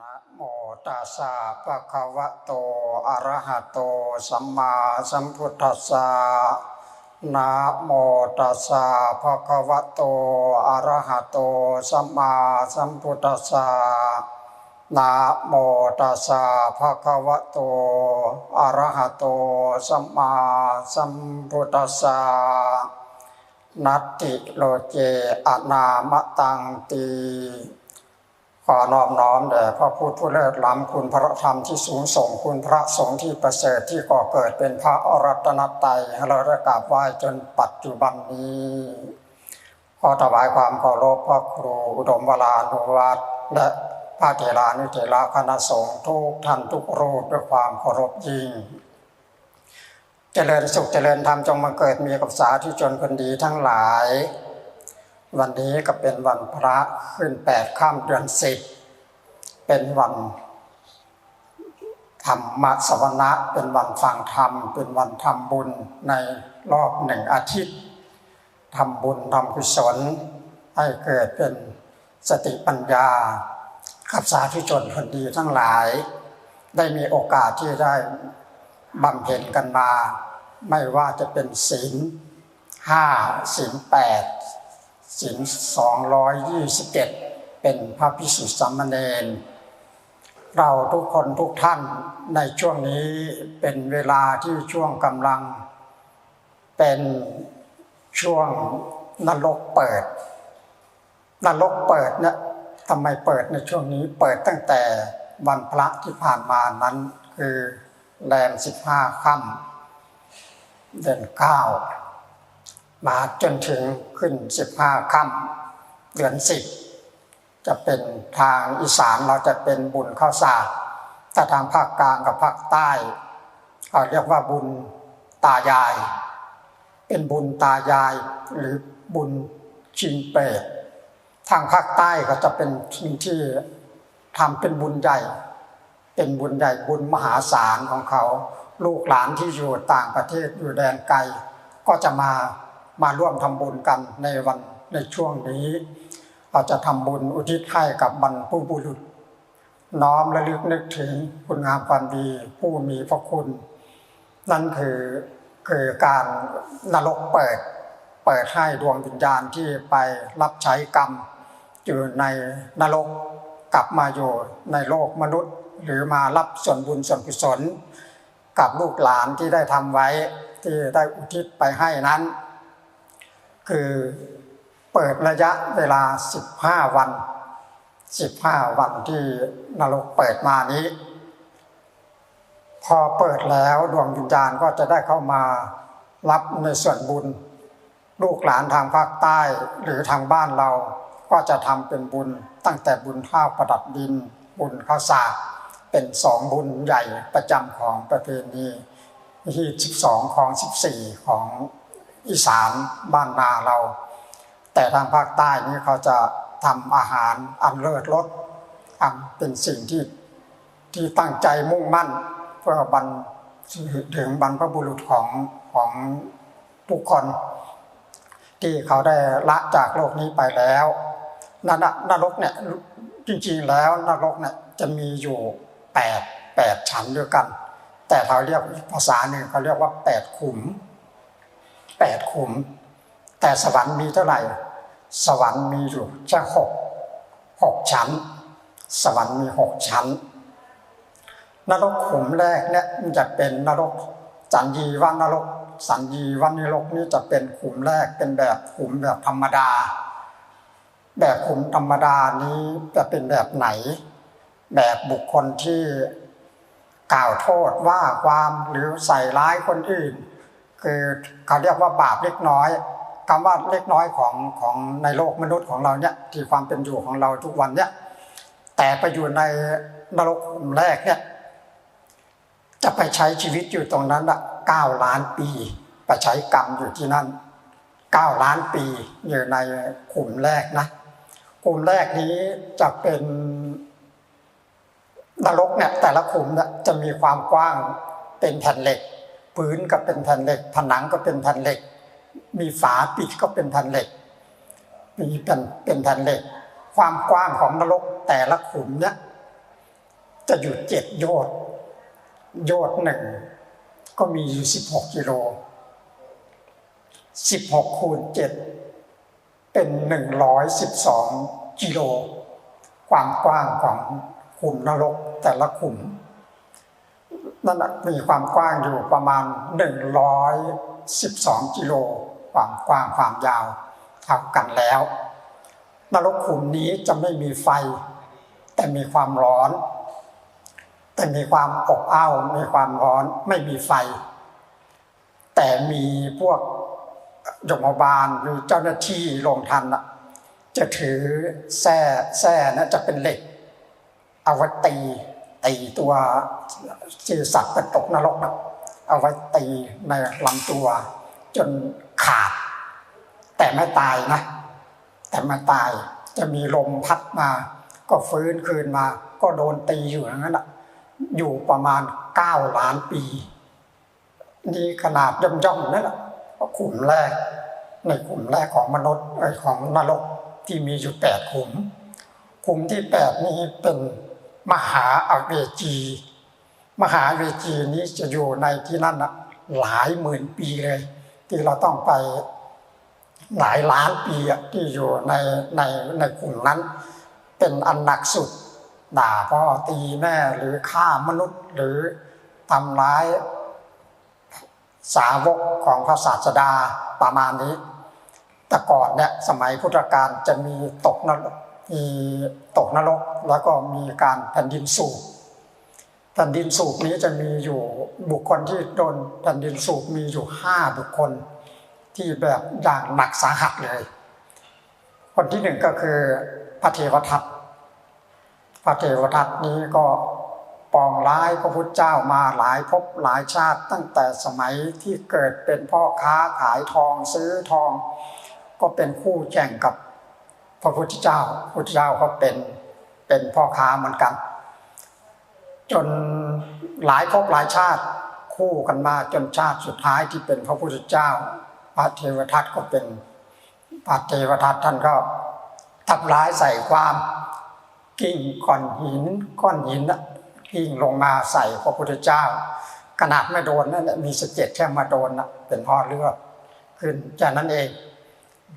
นะโมตัสสะภะคะวะโต อะระหะโต สัมมาสัมพุทธัสสะนะโมตัสสะภะคะวะโต อะระหะโต สัมมาสัมพุทธัสสะนะโมตัสสะภะคะวะโต อะระหะโต สัมมาสัมพุทธัสสะนัตติโลเจ อนามะตังตี ขอนอบน้อมแด่พระพุทธผู้เลิศล้ำคุณพระธรรมที่สูงส่งคุณพระสงฆ์ที่ประเสริฐที่ก่อเกิดเป็นพระอรัตนตรัยให้เราได้กราบไหว้จนปัจจุบันนี้ขอถวายความเคารพพระครูอุดมวรานุวัตและพระเถรานุเถระคณะสงฆ์ทุกท่านทุกรูปด้วยความเคารพยิ่ง เจริญสุขเจริญธรรมจงมาเกิดมีกับสาธุชนคนดีทั้งหลาย วันนี้ก็เป็นวันพระขึ้นแปดข้ามเดือนสิบเป็นวันธรรมสวนะเป็นวันฟังธรรม เป็นวันทำบุญในรอบหนึ่งอาทิตย์ทำบุญทำกุศลให้เกิดเป็นสติปัญญากับสาธุชนคนดีทั้งหลาย ได้มีโอกาสที่ได้บำเพ็ญกันมา ไม่ว่าจะเป็นศีลห้าศีลแปด ศีลสองร้อยยี่สิบเจ็ดเป็นพระพิสุทธิสามเณรเราทุกคนทุกท่านในช่วงนี้เป็นเวลาที่ช่วงกำลัง เป็นช่วงนรกเปิด นรกเปิดเนี่ยทำไมเปิดในช่วงนี้เปิดตั้งแต่วันพระที่ผ่านมานั้นคือแรมสิบห้าค่ำเดือนเก้า มาจนถึงขึ้นสิบห้าค่ำเดือนสิบจะเป็นทางอีสานเราจะเป็นบุญข้าวสากแต่ทางภาคกลางกับภาคใต้เขาเรียกว่าบุญตายาย เป็นบุญตายายหรือบุญชิงเปรตทางภาคใต้ก็จะเป็นที่ที่ทำเป็นบุญใหญ่ เป็นบุญใหญ่บุญมหาศาลของเขา ลูกหลานที่อยู่ต่างประเทศอยู่แดนไกลก็จะมา มาร่วมทำบุญกันในวันในช่วงนี้เราจะทำบุญอุทิศให้กับบรรพบุรุษ น้อมระลึกนึกถึงคุณงามความดีผู้มีพระคุณ นั่นคือคือการนรกเปิด เปิดให้ดวงวิญญาณที่ไปรับใช้กรรมอยู่ในนรกกลับมาอยู่ในโลกมนุษย์ หรือมารับส่วนบุญส่วนกุศล กับลูกหลานที่ได้ทำไว้ที่ได้อุทิศไปให้นั้น คือเปิดระยะเวลา 15 วัน 15 วันที่นรกเปิดมานี้ พอเปิดแล้วดวงวิญญาณก็จะได้เข้ามารับในส่วนบุญ ลูกหลานทางภาคใต้หรือทางบ้านเราก็จะทำเป็นบุญตั้งแต่บุญข้าวประดับดิน บุญข้าวสากเป็นสองบุญใหญ่ประจำของประเพณีที่สิบสองของสิบสี่ของ อีสานบ้านนาเรา แต่ทางภาคใต้นี้เขาจะทำอาหารอันเลิศรสทำเป็นสิ่งที่ที่ตั้งใจมุ่งมั่น เพื่อบรรถึงบรรพบุรุษของของทุกคน ที่เขาได้ละจากโลกนี้ไปแล้วนรนรกเนี่ยจริงๆแล้วนรกเนี่ยจะมีอยู่แปดแปดชั้นด้วยกัน แต่เขาเรียกภาษาหนึ่งเขาเรียกว่าแปดขุม แปดขุม แต่สวรรค์มีเท่าไหร่ สวรรค์มีอยู่แค่หกหกชั้น สวรรค์มีหกชั้น นรกขุมแรกเนี่ยมันจะเป็นนรกสัญญีวันนรก สัญญีวันนรกนี่จะเป็นขุมแรกเป็นแบบขุมแบบธรรมดา แบบขุมธรรมดานี้จะเป็นแบบไหน แบบบุคคลที่กล่าวโทษว่าความหรือใส่ร้ายคนอื่น คือเขาเรียกว่าบาปเล็กน้อยคำว่าเล็กน้อยของของในโลกมนุษย์ของเราเนี่ยที่ความเป็นอยู่ของเราทุกวันเนี่ยแต่ไปอยู่ในนรกขุมแรกเนี่ยจะไปใช้ชีวิตอยู่ตรงนั้นละเก้าล้านปีไปใช้กรรมอยู่ที่นั่นเก้าล้านปีอยู่ในขุมแรกนะขุมแรกนี้จะเป็นนรกเนี่ยแต่ละขุมเนี่ยจะมีความกว้างเป็นแผ่นเหล็ก พื้นก็เป็นแผ่นเหล็ก ผนังก็เป็นแผ่นเหล็ก มีฝาปิดก็เป็นแผ่นเหล็ก มีเป็นเป็นแผ่นเหล็ก ความกว้างของนรกแต่ละขุมเนี่ยจะอยู่เจ็ดโยชน์โยชน์หนึ่งก็มีอยู่สิบหกกิโลสิบหกคูณเจ็ดเป็นหนึ่งร้อยสิบสองกิโล ความกว้างของขุมนรกแต่ละขุม นั่นน่ะมีความกว้างอยู่ประมาณ 112 กิโล ความกว้างความยาวเท่ากันแล้ว นรกขุมนี้จะไม่มีไฟ แต่มีความร้อน แต่มีความอบอ้าวมีความร้อนไม่มีไฟ แต่มีพวกยมบาลหรือเจ้าหน้าที่ลงทันจะถือแส้แส้นะจะเป็นเหล็ก เอาไว้ตี ตีตัวที่สัตว์ตกนรกนะเอาไว้ตีในลำตัว จนขาด แต่ไม่ตายนะ แต่ไม่ตายจะมีลมพัดมา ก็ฟื้นคืนมา ก็โดนตีอยู่อย่างนั้นนะอยู่ประมาณเก้าล้านปี นี่ขนาดย่อมๆนั่นแหละขุมแรก ในกลุ่มแรกของมนุษย์ของนรกที่มีอยู่แปดขุมขุมที่แปดนี้เป็น มหาอเวจี มหาเวจีนี้จะอยู่ในที่นั่นนะหลายหมื่นปีเลย ที่เราต้องไปหลายล้านปีที่อยู่ในในในกลุ่มนั้น เป็นอันหนักสุดด่าพ่อตีแม่หรือฆ่ามนุษย์หรือทำร้ายสาวกของพระศาสดาประมาณนี้ แต่ก่อนเนี่ยสมัยพุทธกาลจะมีตกนรก มีตกนรกแล้วก็มีการแผ่นดินสูบแผ่นดินสูบนี้จะมีอยู่บุคคลที่โดนแผ่นดินสูบมีอยู่ห้าบุคคล ที่แบบอย่างหนักสาหัสเลย คนที่หนึ่งก็คือพระเทวทัตพระเทวทัตนี้ก็ปองร้ายพระพุทธเจ้ามาหลายภพหลายชาติตั้งแต่สมัยที่เกิดเป็นพ่อค้าขายทองซื้อทอง ก็เป็นคู่แข่งกับ ระพุทธเจ้าพระพุทธเจ้าก็เป็นเป็นพ่อค้าเหมือนกัน จนหลายภพหลายชาติคู่กันมาจนชาติสุดท้ายที่เป็นพระพุทธเจ้าพระเทวทัตก็เป็นพระเทวทัตท่านก็ทำร้ายใส่ความกิ่งก้อนหินก้อนหินนะกิ่งลงมาใส่พระพุทธเจ้า ขนาดไม่โดนนั่นแหละมีสะเก็ดแค่มาโดนนะเป็นพ่อเลือดขึ้นจากนั้นเอง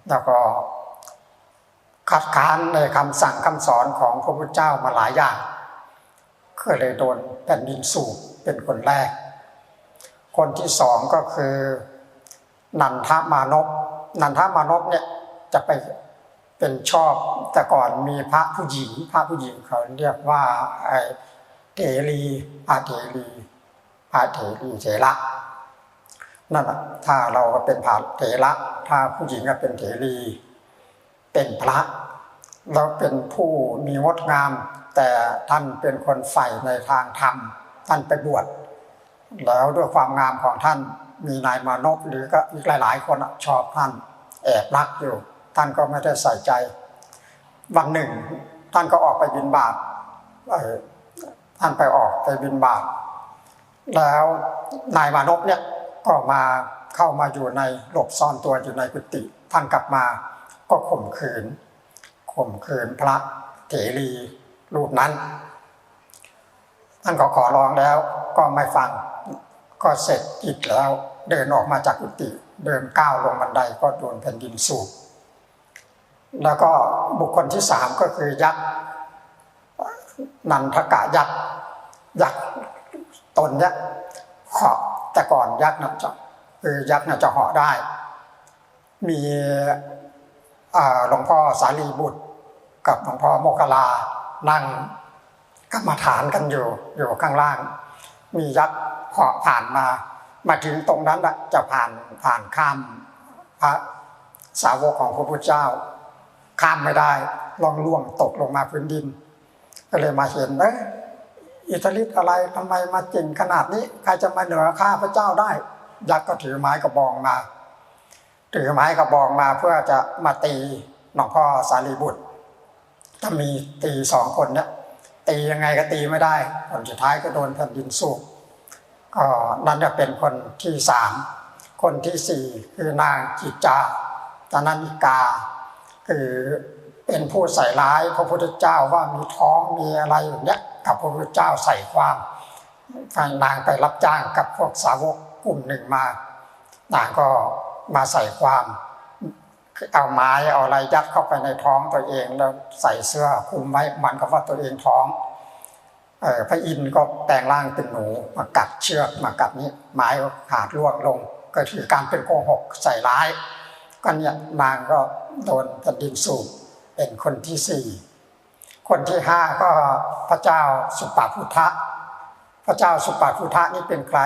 แล้วก็ คัดค้านในคำสั่งคำสอนของพระพุทธเจ้ามาหลายอย่างก็เลยโดนแผ่นดินสูบเป็นคนแรก คนที่สองก็คือ นันทมานพนันทมานพเนี่ยจะไปเป็นชอบแต่ก่อนมีพระผู้หญิง พระผู้หญิงเขาเรียกว่าไอเถรีอาเถรีพระเถรีเถระนั่นแหละถ้าเราก็เป็นพระเถระถ้าผู้หญิงก็เป็นเถรี เป็นพระ แล้วเป็นผู้มีงดงาม แต่ท่านเป็นคนใฝ่ในทางธรรมท่านไปบวชแล้วด้วยความงามของท่านมีนายมานพหรือก็อีกหลาย ๆ คนชอบท่านแอบรักอยู่ ท่านก็ไม่ได้ใส่ใจ วันหนึ่ง ท่านก็ออกไปบินบาตท่านไปออกไปบินบาตแล้วนายมานพเนี่ยก็มาเข้ามาอยู่ในหลบซ่อนตัวอยู่ในกุฏิท่านกลับมาก็ข่มขืน ข่มขืนพระเถรีรูปนั้น ท่านก็ขอร้องแล้วก็ไม่ฟังก็เสร็จกิจแล้ว เดินออกมาจากกุฏิเดินก้าวลงบันไดก็โดนแผ่นดินสูบแล้วก็บุคคลที่สามก็คือยักษ์นันทกะยักษ์ยักษ์ตนเนี่ยเหาะแต่ก่อนยักษ์นะจะคือยักษ์น่ะจะเหาะได้ มีหลวงพ่อสารีบุตร กับหลวงพ่อโมคคลานั่งกรรมฐานกันอยู่อยู่ข้างล่าง มียักษ์เหาะผ่านมา มาถึงตรงนั้นะจะผ่านผ่านข้ามพระสาวกของพระพุทธเจ้า ข้ามไม่ได้ลองล่วงตกลงมาพื้นดิน ก็เลยมาเห็นเอ๊ะอิทธิฤทธิ์อะไรทำไมมาเก่งขนาดนี้ ใครจะมาเหนือข้าพระเจ้าได้ ยักษ์ก็ถือไม้กระบองมา ถือไม้กระบองมาเพื่อจะมาตีหลวงพ่อสารีบุตร ถ้ามีตีสองคนเนี่ยตียังไงก็ตีไม่ได้ผลสุดท้ายก็โดนแผ่นดินสูบก็นั่นจะเป็นคนที่สามคนที่สี่คือนางจิจาตนันิกา คือเป็นผู้ใส่ร้ายพระพุทธเจ้าว่ามีท้องมีอะไรอย่างเนี้ยกับพระพุทธเจ้าใส่ความฟังนางไปรับจ้างกับพวกสาวกกลุ่มหนึ่งมานางก็มาใส่ความ เอาไม้เอาอะไรยัดเข้าไปในท้องตัวเอง แล้วใส่เสื้อคลุมไว้มันก็ว่าตัวเองท้องออพระอินทร์ก็แปลงร่างเป็นหนูมากัดเชือกมากัดนี้ไม้ก็ขาดร่วงลง ก็คือการเป็นโกหกใส่ร้ายก็เนี่ยนางก็โดนแผ่นดินสูบเป็นคนที่สี่คนที่ห้าก็พระเจ้าสุปาพุทธะพระเจ้าสุปาพุทธะนี่เป็นใคร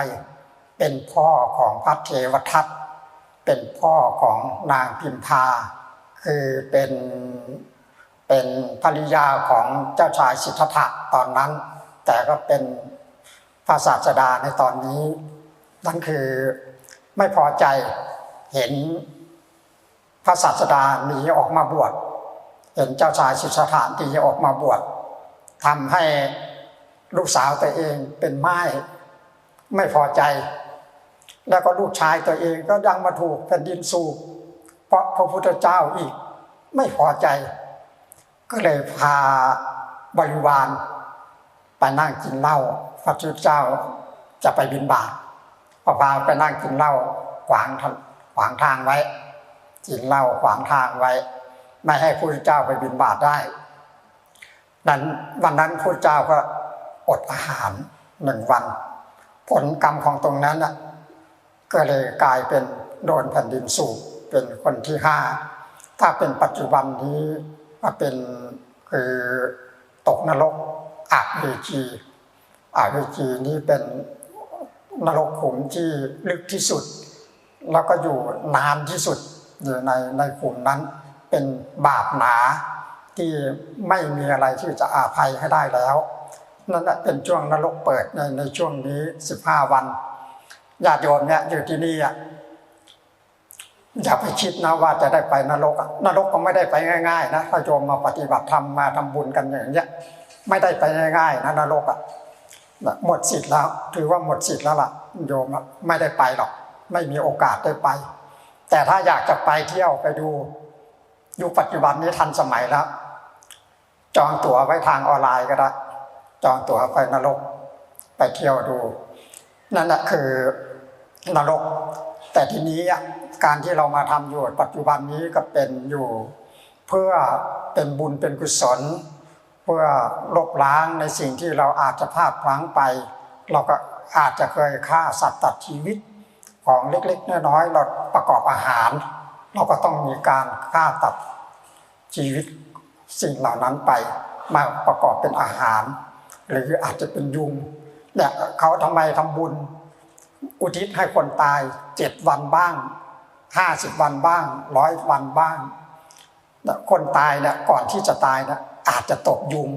เป็นพ่อของพระเทวทัต เป็นพ่อของนางพิมพา คือเป็นเป็นภริยาของเจ้าชายสิทธัตถะตอนนั้น แต่ก็เป็นพระศาสดาในตอนนี้ นั่นคือไม่พอใจเห็นพระศาสดาหนีออกมาบวชเห็นเจ้าชายสิทธัตถะหนีออกมาบวชทำให้ลูกสาวตัวเองเป็นไม้ไม่พอใจ แล้วก็ลูกชายตัวเองก็ยังมาถูกแผ่นดินสูบเพราะพระพุทธเจ้าอีกไม่พอใจ ก็เลยพาบริวารไปนั่งกินเหล้าพระพุทธเจ้าจะไปบินบาตพอพาไปนั่งกินเหล้าขวางทางขวางทางไว้ กินเหล้าขวางทางไว้ ไม่ให้พระพุทธเจ้าไปบินบาตได้นั้นวันนั้นพระพุทธเจ้าก็อดอาหารหนึ่งวัน ผลกรรมของตรงนั้นน่ะ ก็เลยกลายเป็นโดนแผ่นดินสูบเป็นคนที่ห้าถ้าเป็นปัจจุบันนี้ก็เป็นคือตกนรกอาเวจีอาเวจีนี้เป็นนรกขุมที่ลึกที่สุด แล้วก็อยู่นานที่สุดอยู่ในในขุมนั้นเป็นบาปหนาที่ไม่มีอะไรที่จะอาภัยให้ได้แล้ว นั่นแหละเป็นช่วงนรกเปิดในในช่วงนี้สิบห้าวัน ญาติโยมเนี่ยอยู่ที่นี่อะอย่าไปคิดนะว่าจะได้ไปนรกนรกก็ไม่ได้ไปง่าย ๆ นะถ้าโยมมาปฏิบัติธรรมมาทำบุญกันอย่างเนี้ยไม่ได้ไปง่ายๆนะนรกอะหมดสิทธิ์แล้ว ถือว่าหมดสิทธิ์แล้วล่ะ โยมไม่ได้ไปหรอก ไม่มีโอกาสได้ไป แต่ถ้าอยากจะไปเที่ยวไปดูยุคปัจจุบันนี้ทันสมัยแล้ว จองตั๋วไว้ทางออนไลน์ก็ได้ จองตั๋วไปนรก ไปเที่ยวดู นั่นแหละคือนรก แต่ทีนี้การที่เรามาทำอยู่ปัจจุบันนี้ก็เป็นอยู่ เพื่อเป็นบุญเป็นกุศล เพื่อลบล้างในสิ่งที่เราอาจจะพลาดพลั้งไป เราก็อาจจะเคยฆ่าสัตว์ตัดชีวิตของเล็กๆน้อยๆเราประกอบอาหาร เราก็ต้องมีการฆ่าตัดชีวิตสิ่งเหล่านั้นไปมาประกอบเป็นอาหาร หรืออาจจะเป็นยุง เนี่ยเขาทำไมทำบุญ อุทิศให้คนตายเจ็ดวันบ้างห้าสิบวันบ้างร้อยวันบ้าง คนตายเนี่ยก่อนที่จะตายเนี่ยอาจจะตกยุง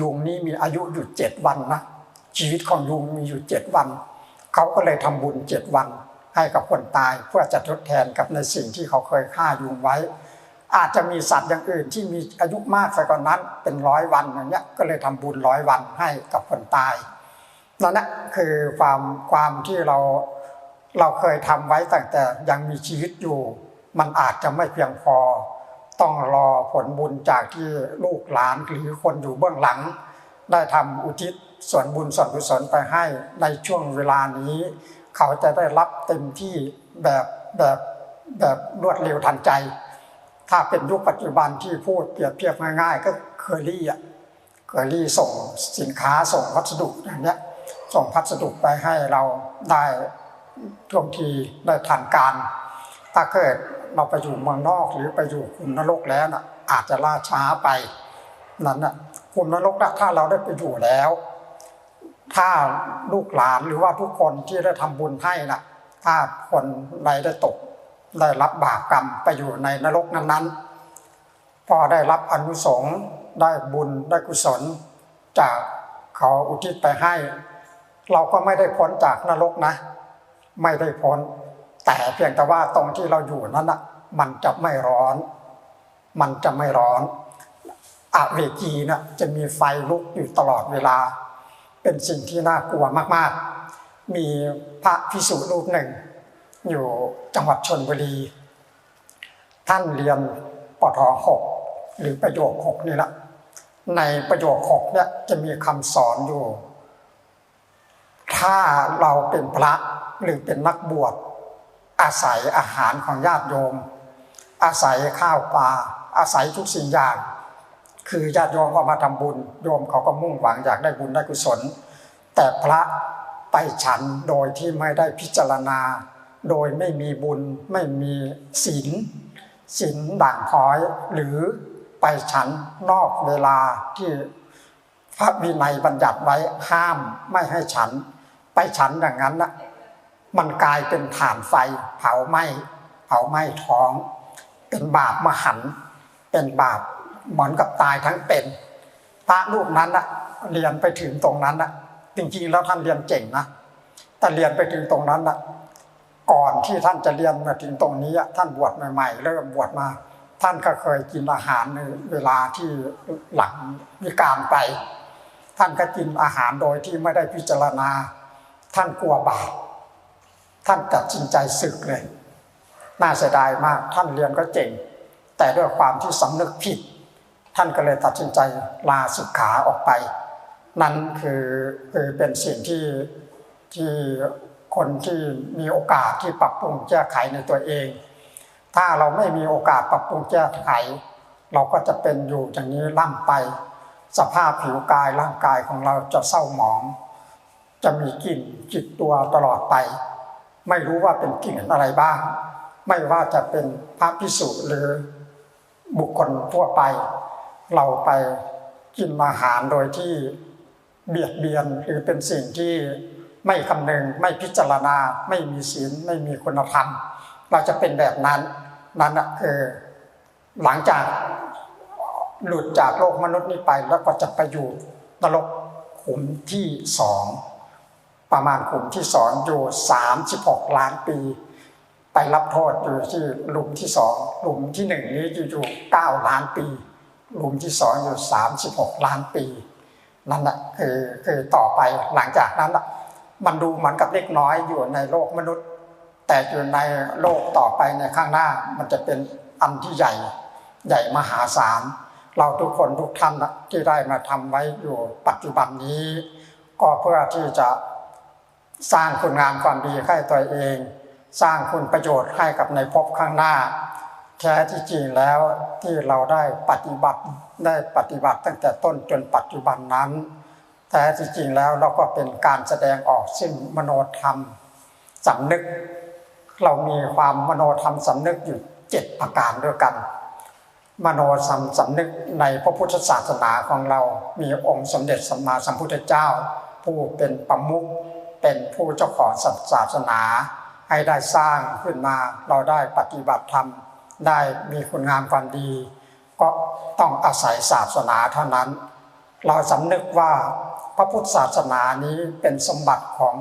ยุงนี้มีอายุอยู่เจ็ดวันนะชีวิตของยุงมีอยู่เจ็ดวัน เขาก็เลยทำบุญเจ็ดวัน ให้กับคนตายเพื่อจะทดแทนกับในสิ่งที่เขาเคยฆ่ายุงไว้ อาจจะมีสัตว์อย่างอื่นที่มีอายุมากไปกว่านนั้นเป็นร้อยวันอย่างเงี้ยก็เลยทำบุญร้อยวันให้กับคนตาย นั่นแหละคือความความที่เราเราเคยทำไว้ตั้งแต่ยังมีชีวิตอยู่ มันอาจจะไม่เพียงพอ ต้องรอผลบุญจากที่ลูกหลานหรือคนอยู่เบื้องหลัง ได้ทำอุทิศส่วนบุญส่วนกุศลไปให้ในช่วงเวลานี้ เขาจะได้รับเต็มที่แบบแบบแบบรวดเร็วทันใจ ถ้าเป็นยุคปัจจุบันที่พูดเปรียบเทียบง่าย ๆ ก็เคอรี่อะเคอรี่ส่งสินค้าส่งพัสดุอย่างเนี้ย ส่งพัสดุไปให้เราได้ท่วงทีได้ทันการ ถ้าเกิดเราไปอยู่เมืองนอกหรือไปอยู่คุมนรกแล้วนะอาจจะล่าช้าไปนั้นนะคุมนรกนะถ้าเราได้ไปอยู่แล้ว ถ้าลูกหลานหรือว่าทุกคนที่ได้ทำบุญให้นะถ้าคนใดได้ตกได้รับบาปกรรมไปอยู่ในนรกนั้นๆพอได้รับอนุสงส์ได้บุญได้กุศล จากเขาอุทิศไปให้ เราก็ไม่ได้พ้นจากนรกนะ ไม่ได้พ้น แต่เพียงแต่ว่าตรงที่เราอยู่นั้นอะมันจะไม่ร้อน มันจะไม่ร้อนอเวจีนะจะมีไฟลุกอยู่ตลอดเวลา เป็นสิ่งที่น่ากลัวมากๆ มีพระพิสุรูปหนึ่ง อยู่จังหวัดชนบุรี ท่านเรียนปทหกหรือประโยคหกนี่แหละในประโยคหกเนี่ยจะมีคำสอนอยู่ ถ้าเราเป็นพระหรือเป็นนักบวช อาศัยอาหารของญาติโยม อาศัยข้าวปลาอาศัยทุกสิ่งอย่าง คือญาติโยมเอามาทำบุญ โยมเขาก็มุ่งหวังอยากได้บุญได้กุศล แต่พระไปฉันโดยที่ไม่ได้พิจารณา โดยไม่มีบุญไม่มีศีลศีลด่างพร้อย หรือไปฉันนอกเวลาที่พระวินัยบัญญัติไว้ห้ามไม่ให้ฉัน ไปฉันอย่างนั้นนะมันกลายเป็นฐานไฟ เผาไหม้เผาไหม้ท้อง เป็นบาปมหัน เป็นบาปเหมือนกับตายทั้งเป็นพระรูปนั้นนะเรียนไปถึงตรงนั้นนะจริงๆแล้วท่านเรียนเก่งนะแต่เรียนไปถึงตรงนั้นนะก่อนที่ท่านจะเรียนมาถึงตรงนี้ท่านบวชใหม่ๆ เริ่มบวชมา ท่านก็เคยกินอาหารในเวลาที่หลังมีการไป ท่านก็กินอาหารโดยที่ไม่ได้พิจารณา ท่านกลัวบาปท่านตัดสินใจศึกเลย น่าเสียดายมากท่านเรียนก็เจ๋งแต่ด้วยความที่สำนึกผิด ท่านก็เลยตัดสินใจลาสิกขาออกไป นั่นคือคือเป็นสิ่งที่ที่คนที่มีโอกาสที่ปรับปรุงแก้ไขในตัวเอง ถ้าเราไม่มีโอกาสปรับปรุงแก้ไข เราก็จะเป็นอยู่อย่างนี้ล่ำไป สภาพผิวกายร่างกายของเราจะเศร้าหมอง จะมีกลิ่นจิตตัวตลอดไป ไม่รู้ว่าเป็นกลิ่นอะไรบ้าง ไม่ว่าจะเป็นพระพิสุหรือบุคคลทั่วไป เราไปกินอาหารโดยที่เบียดเบียนหรือเป็นสิ่งที่ไม่คำนึงไม่พิจารณา ไม่มีศีลไม่มีคุณธรรม เราจะเป็นแบบนั้นนั่นนะคือหลังจากหลุดจากโลกมนุษย์นี้ไปแล้วก็จะไปอยู่นรกขุมที่สอง ประมาณขุมที่สองอยู่สามสิบหกล้านปี ไปรับโทษอยู่ที่หลุมที่สองหลุมที่หนึ่งนี้อยู่อยู่เก้าล้านปี หลุมที่สองอยู่สามสิบหกล้านปี นั่นแหละคือคือต่อไปหลังจากนั้นละมันดูเหมือนกับเล็กน้อยอยู่ในโลกมนุษย์ แต่อยู่ในโลกต่อไปในข้างหน้ามันจะเป็นอันที่ใหญ่ใหญ่มหาศาลเราทุกคนทุกท่านที่ได้มาทำไว้อยู่ปัจจุบันนี้ ก็เพื่อที่จะ สร้างคุณงามความดีให้ตัวเอง สร้างคุณประโยชน์ให้กับในภพข้างหน้า แท้ที่จริงแล้วที่เราได้ปฏิบัติได้ปฏิบัติตั้งแต่ต้นจนปัจจุบันนั้น แท้ที่จริงแล้วเราก็เป็นการแสดงออกซึ่งมโนธรรมสำนึก เรามีความมโนธรรมสำนึกอยู่เจ็ดประการด้วยกัน มโนธรรมสำนึกในพระพุทธศาสนาของเรา มีองค์สมเด็จสัมมาสัมพุทธเจ้า ผู้เป็นประมุข เป็นผู้เจ้าของศาสนา ให้ได้สร้างขึ้นมา เราได้ปฏิบัติธรรม ได้มีคุณงามความดี ก็ต้องอาศัยศาสนาเท่านั้น เราสำนึกว่าพระพุทธศาสนานี้เป็นสมบัติของ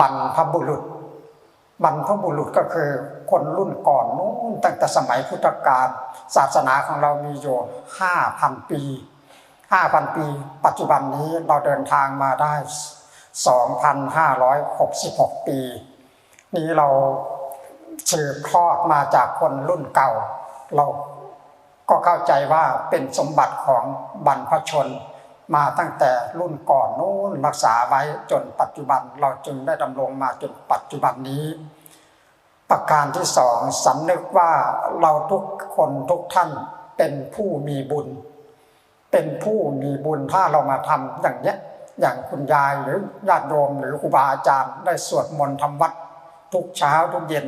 บรรพบุรุษ บรรพบุรุษก็คือคนรุ่นก่อนนู้นตั้งแต่สมัยพุทธกาลศาสนาของเรามีอยู่ห้าพันปีห้าพันปี ปัจจุบันนี้เราเดินทางมาได้ สองพันห้าร้อยหกสิบหกปี นี้เราสืบทอดมาจากคนรุ่นเก่า เราก็เข้าใจว่าเป็นสมบัติของบรรพชน มาตั้งแต่รุ่นก่อนนู้นรักษาไว้จนปัจจุบันเราจึงได้ดำรงมาจนปัจจุบันนี้ ประการที่สองสำนึกว่าเราทุกคนทุกท่านเป็นผู้มีบุญ เป็นผู้มีบุญถ้าเรามาทำอย่างเนี้ย อย่างคุณยายหรือญาติโยมหรือครูบาอาจารย์ได้สวดมนต์ทำวัดทุกเช้าทุกเย็น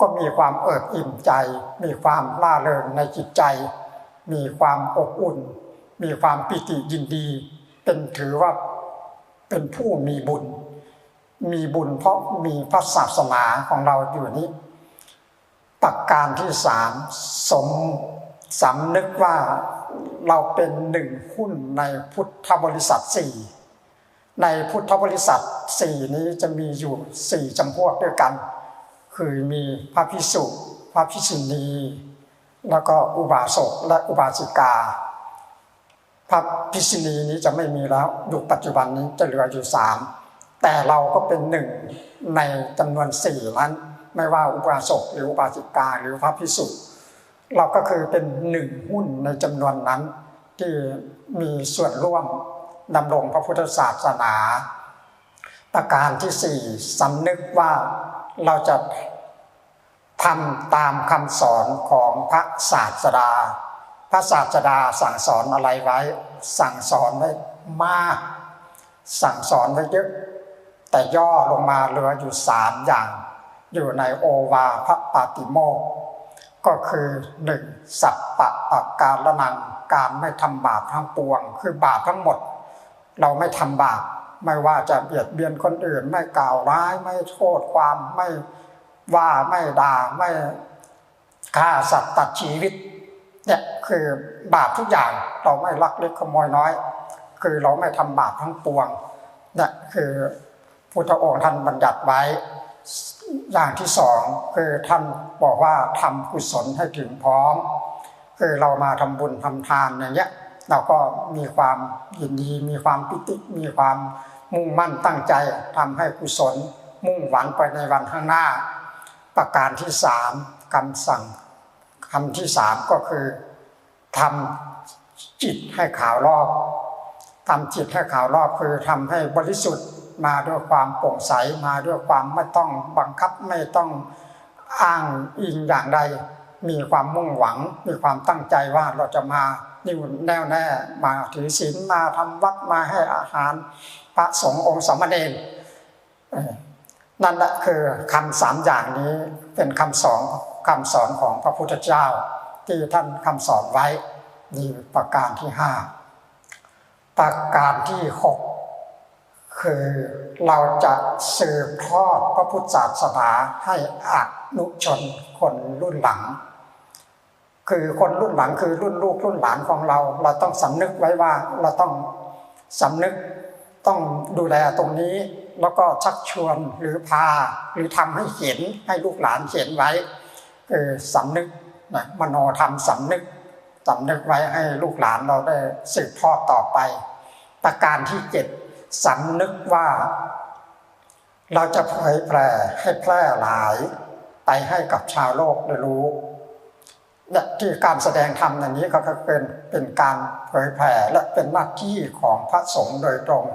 ก็มีความเอิบอิ่มใจ มีความล่าเริงในจิตใจ มีความอบอุ่น มีความปิติยินดี เป็นถือว่าเป็นผู้มีบุญ มีบุญเพราะมีพระศาสนาของเราอยู่นี้ประการที่สามสมสำนึกว่า เราเป็นหนึ่งหุ้นในพุทธบริษัทสี่ในพุทธบริษัทสี่นี้จะมีอยู่สี่จำพวกด้วยกัน คือมีพระพิสุพระพิสุณีแล้วก็อุบาสกและอุบาสิกา พระพิสุณีนี้จะไม่มีแล้วยุคปัจจุบันนี้จะเหลืออยู่สามแต่เราก็เป็นหนึ่งในจำนวนสี่นั้น ไม่ว่าอุบาสกหรืออุบาสิกาหรือพระพิสุ เราก็คือเป็นหนึ่งหุ้นในจำนวนนั้น ที่มีส่วนร่วมดำรงพระพุทธศาสนา ประการที่สี่สำนึกว่าเราจะทำตามคำสอนของพระศาสดา พระศาสดาสั่งสอนอะไรไว้ สั่งสอนไว้มาก สั่งสอนไว้เยอะ แต่ย่อลงมาเหลืออยู่สามอย่าง อยู่ในโอวาพระปาติโมก ก็คือหนึ่งสัพปะอการละนังการไม่ทำบาปทั้งปวง คือบาปทั้งหมด เราไม่ทำบาปไม่ว่าจะเบียดเบียนคนอื่น ไม่กล่าวร้ายไม่โทษความไม่ว่าไม่ด่าไม่ฆ่าสัตว์ตัดชีวิตเนี่ยคือบาปทุกอย่างเราไม่ลักเล็กขโมยน้อย คือเราไม่ทำบาปทั้งปวงเนี่ยคือพุทธองค์ท่านบัญญัติไว้ อย่างที่สองคือท่านบอกว่าทำกุศลให้ถึงพร้อม คือเรามาทำบุญทำทานอย่างเงี้ยเราก็มีความยินดีมีความปิติมีความมุ่งมั่นตั้งใจทำให้กุศล มุ่งหวังไปในวันข้างหน้า ประการที่สามคำสั่งคำที่สามก็คือทำจิตให้ขาวรอบทำจิตให้ขาวรอบคือทำให้บริสุทธิ์ มาด้วยความโปร่งใสมาด้วยความไม่ต้องบังคับไม่ต้องอ้างอิงอย่างใดมีความมุ่งหวัง มีความตั้งใจว่าเราจะมานิ่วแน่วแน่มาถือศีลมาทำวัดมาให้อาหาร พระสงฆ์องค์สมณเณรนั่นแหละคือคำสามอย่างนี้เป็นคำสอนคำสอนของพระพุทธเจ้า ที่ท่านคำสอนไว้นี่ประการที่ห้าประการที่หก คือเราจะสืบทอดพระพุทธศาสนาให้อนุชนคนรุ่นหลัง คือคนรุ่นหลังคือรุ่นลูกรุ่นหลานของเรา เราต้องสำนึกไว้ว่าเราต้องสำนึกต้องดูแลตรงนี้ แล้วก็ชักชวนหรือพาหรือทำให้เห็นให้ลูกหลานเห็นไว้คือสำนึกนะมโนธรรมสำนึกสำนึกไว้ให้ลูกหลานเราได้สืบทอดต่อไป ประการที่เจ็ด สำนึกว่า เราจะเผยแผ่ให้แพร่หลาย ไปให้กับชาวโลกได้รู้และที่การแสดงธรรมในนี้ก็เป็นเป็นการเผยแผ่และเป็นหน้าที่ของพระสงฆ์โดยตรง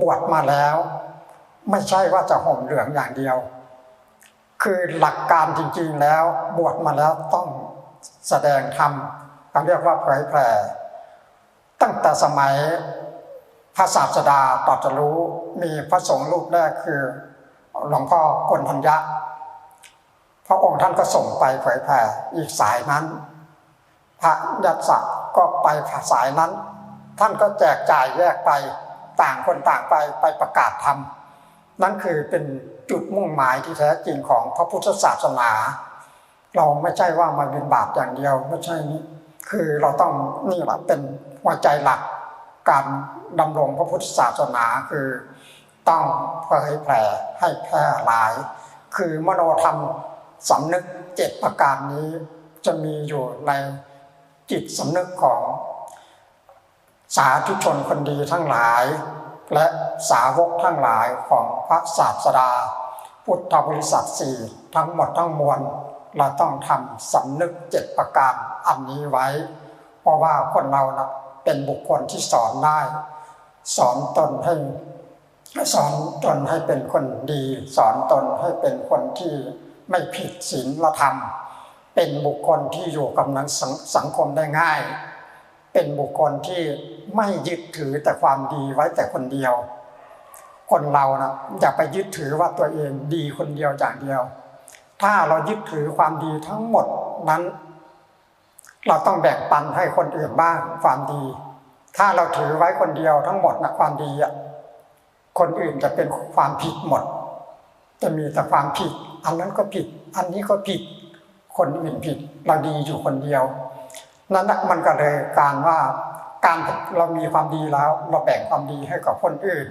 บวชมาแล้ว ไม่ใช่ว่าจะห่มเหลืองอย่างเดียว คือหลักการจริงๆแล้ว บวชมาแล้วต้องแสดงธรรมเขาเรียกว่าเผยแผ่ตั้งแต่สมัย พระศาสดาตรัสรู้มีพระสงฆ์รูปแรกคือ หลวงพ่อกนทัญญะพระองค์ท่านก็ส่งไปเผยแผ่อีกสายนั้น พระยัตสักก็ไปสายนั้น ท่านก็แจกจ่ายแยกไปต่างคนต่างไปไปประกาศธรรมนั่นคือเป็นจุดมุ่งหมายที่แท้จริงของพระพุทธศาสนา เราไม่ใช่ว่ามาบินบาตอย่างเดียวไม่ใช่นี้คือเราต้องนี่แหละเป็นหัวใจหลัก การดำรงพระพุทธศาสนาคือต้องเผยแผ่ให้แพร่หลาย คือมโนธรรมสำนึกเจ็ดประการนี้จะมีอยู่ในจิตสำนึกของสาธุชนคนดีทั้งหลาย และสาวกทั้งหลายของพระศาสดา พุทธบริษัทสี่ทั้งหมดทั้งมวลเราต้องทำสำนึกเจ็ดประการอันนี้ไว้ เพราะว่าคนเรานะ เป็นบุคคลที่สอนได้ สอนตนให้สอนตนให้เป็นคนดี สอนตนให้เป็นคนที่ไม่ผิดศีลธรรม เป็นบุคคลที่อยู่กับนังสสังคมได้ง่าย เป็นบุคคลที่ไม่ยึดถือแต่ความดีไว้แต่คนเดียว คนเรานะอย่าไปยึดถือว่าตัวเองดีคนเดียวอย่างเดียว ถ้าเรายึดถือความดีทั้งหมดนั้น เราต้องแบ่งปันให้คนอื่นบ้างความดี ถ้าเราถือไว้คนเดียวทั้งหมดนะความดีอะคนอื่นจะเป็นความผิดหมด จะมีแต่ความผิด อันนั้นก็ผิด อันนี้ก็ผิด คนอื่นผิด เราดีอยู่คนเดียว นั่นนะมันก็เลยการว่าการเรามีความดีแล้ว เราแบ่งความดีให้กับคนอื่น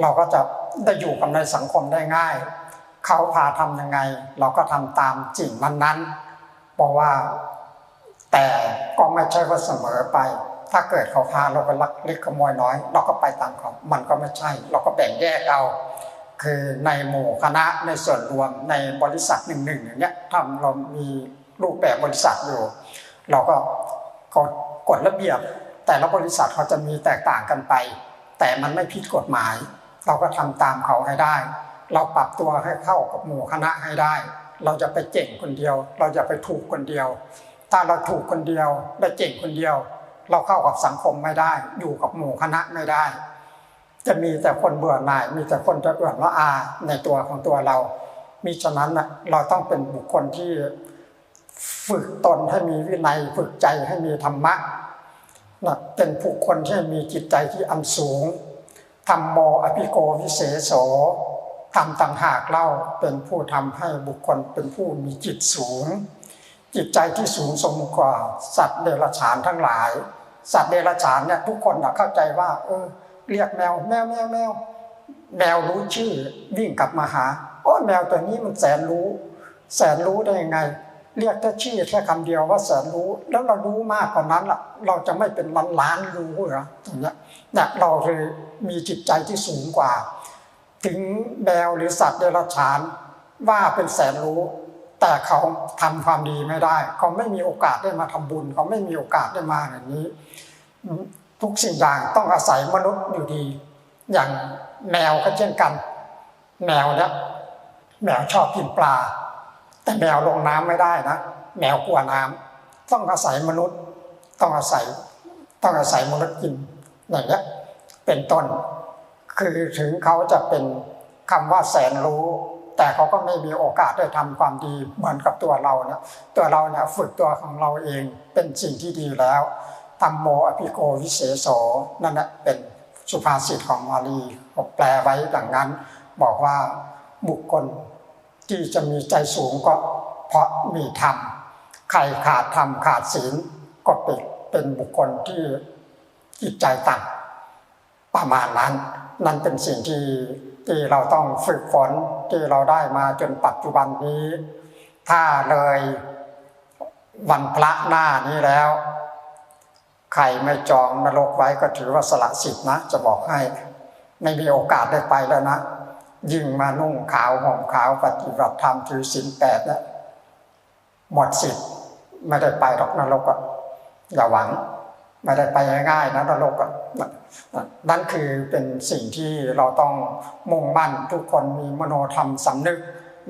เราก็จะได้อยู่กับในสังคมได้ง่าย เขาพาทำยังไง เราก็ทำตามจริงมันนั้นเพราะว่า แต่ก็ไม่ใช่ว่าเสมอไป ถ้าเกิดเขาพาเราไปลักเล็กขโมยน้อย เราก็ไปตามเขามันก็ไม่ใช่ เราก็แบ่งแยกเอาคือในหมู่คณะในส่วนรวมในบริษัทหนึ่งๆอย่างเนี้ยถ้าเรามีรูปแบบบริษัทอยู่ เราก็กฎกฎระเบียบ แต่ละบริษัทเขาจะมีแตกต่างกันไป แต่มันไม่ผิดกฎหมาย เราก็ทำตามเขาให้ได้ เราปรับตัวให้เข้ากับหมู่คณะให้ได้ เราจะไปเจ๋งคนเดียว เราจะไปถูกคนเดียว ถ้าเราถูกคนเดียวและเจ๋งคนเดียว เราเข้ากับสังคมไม่ได้ อยู่กับหมู่คณะไม่ได้ จะมีแต่คนเบื่อหน่าย มีแต่คนจะเอื่อนว่าอาในตัวของตัวเรา มิฉะนั้นนะเราต้องเป็นบุคคลที่ฝึกตนให้มีวินัยฝึกใจให้มีธรรมะนะเป็นบุคคลที่มีจิตใจที่อันสูงธรรมโมอภิโกวิเศษโสธรรมต่างหากเล่าเป็นผู้ทำให้บุคคลเป็นผู้มีจิตสูง จิตใจที่สูงส่งกว่าสัตว์เดรัจฉานทั้งหลาย สัตว์เดรัจฉานเนี่ยทุกคนนะเข้าใจว่า เออ เรียกแมวแมวแมวแมวแมวรู้ชื่อวิ่งกลับมาหาโอ้แมวตัวนี้มันแสนรู้ แสนรู้ได้ยังไง เรียกแค่ชื่อแค่คำเดียวว่าแสนรู้ แล้วเรารู้มากกว่านั้นล่ะ เราจะไม่เป็นล้านล้านรู้เหรอตรงนี้เนี่ยเราคือมีจิตใจที่สูงกว่า ถึงแมวหรือสัตว์เดรัจฉานว่าเป็นแสนรู้ แต่เขาทำความดีไม่ได้ เขาไม่มีโอกาสได้มาทำบุญ เขาไม่มีโอกาสได้มาอย่างนี้ ทุกสิ่งอย่างต้องอาศัยมนุษย์อยู่ดี อย่างแมวก็เช่นกัน แมวเนี่ยแมวชอบกินปลา แต่แมวลงน้ำไม่ได้นะแมวกลัวน้ำต้องอาศัยมนุษย์ ต้องอาศัย ต้องอาศัยมนุษย์กินอย่างเงี้ยเป็นต้น คือถึงเขาจะเป็นคำว่าแสนรู้ แต่เขาก็ไม่มีโอกาสได้ทำความดีเหมือนกับตัวเราเนี่ยตัวเราเนี่ยฝึกตัวของเราเองเป็นสิ่งที่ดีแล้วธรรมโมอภิโกวิเศษโสนั่นแหละเป็นสุภาษิตของมาลีผมแปลไว้ดังนั้น บอกว่าบุคคลที่จะมีใจสูงก็เพราะมีธรรมใครขาดธรรมขาดศีลก็เป็นเป็นบุคคลที่จิตใจต่ำประมาณนั้น นั่นเป็นสิ่งที่ ที่เราต้องฝึกฝนที่เราได้มาจนปัจจุบันนี้ ถ้าเลยวันพระหน้านี้แล้ว ใครไม่จองนรกไว้ก็ถือว่าสละสิทธินะ จะบอกให้ ไม่มีโอกาสได้ไปแล้วนะ ยิ่งมานุ่งขาวห่มขาวปฏิบัติธรรมถือศีลแปดเนี่ยหมดสิทธิ์ไม่ได้ไปหรอกนรกอะอย่าหวัง ไม่ได้ไปง่ายๆนะนรกอะ นั่นคือเป็นสิ่งที่เราต้องมุ่งมั่นทุกคนมีมโนธรรมสำนึก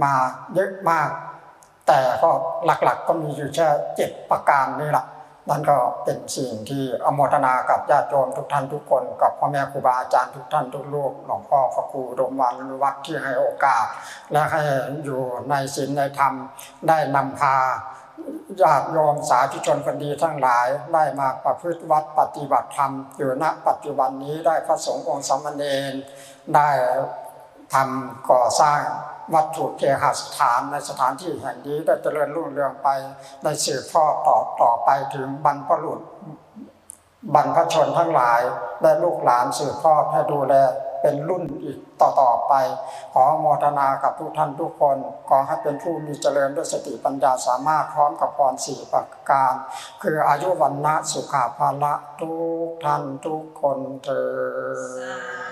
มาเยอะมาก แต่ก็หลักๆก็มีอยู่แค่เจ็ดประการนี่แหละนั่นก็เป็นสิ่งที่อโมทนากับญาติโยมทุกท่านทุกคน กับพ่อแม่ครูบาอาจารย์ทุกท่านทุกลูกหลวงพ่อพระครูดมวันวัดที่ให้โอกาส และให้อยู่ในศีลในธรรมได้นำพา ญาติโยมสาธุชนคนดีทั้งหลายได้มาประพฤติวัดปฏิบัติธรรมอยู่ณปัจจุบันนี้ได้พระสงฆ์องค์สามเณรได้ทำก่อสร้างวัตถุเคหสถานในสถานที่แห่งนี้ได้เจริญรุ่งเรืองไปได้สืบทอดต่อต่อไปถึงบรรพบุรุษบรรพชนทั้งหลายและลูกหลานสืบทอดให้ดูแล เป็นรุ่นอีกต่อๆไป ขอโมทนากับทุกท่านทุกคน ขอให้เป็นผู้มีเจริญด้วยสติปัญญาสามารถพร้อมกับพรสี่ประการ คืออายุวันนะสุขาภาละทุกท่านทุกคนเถิด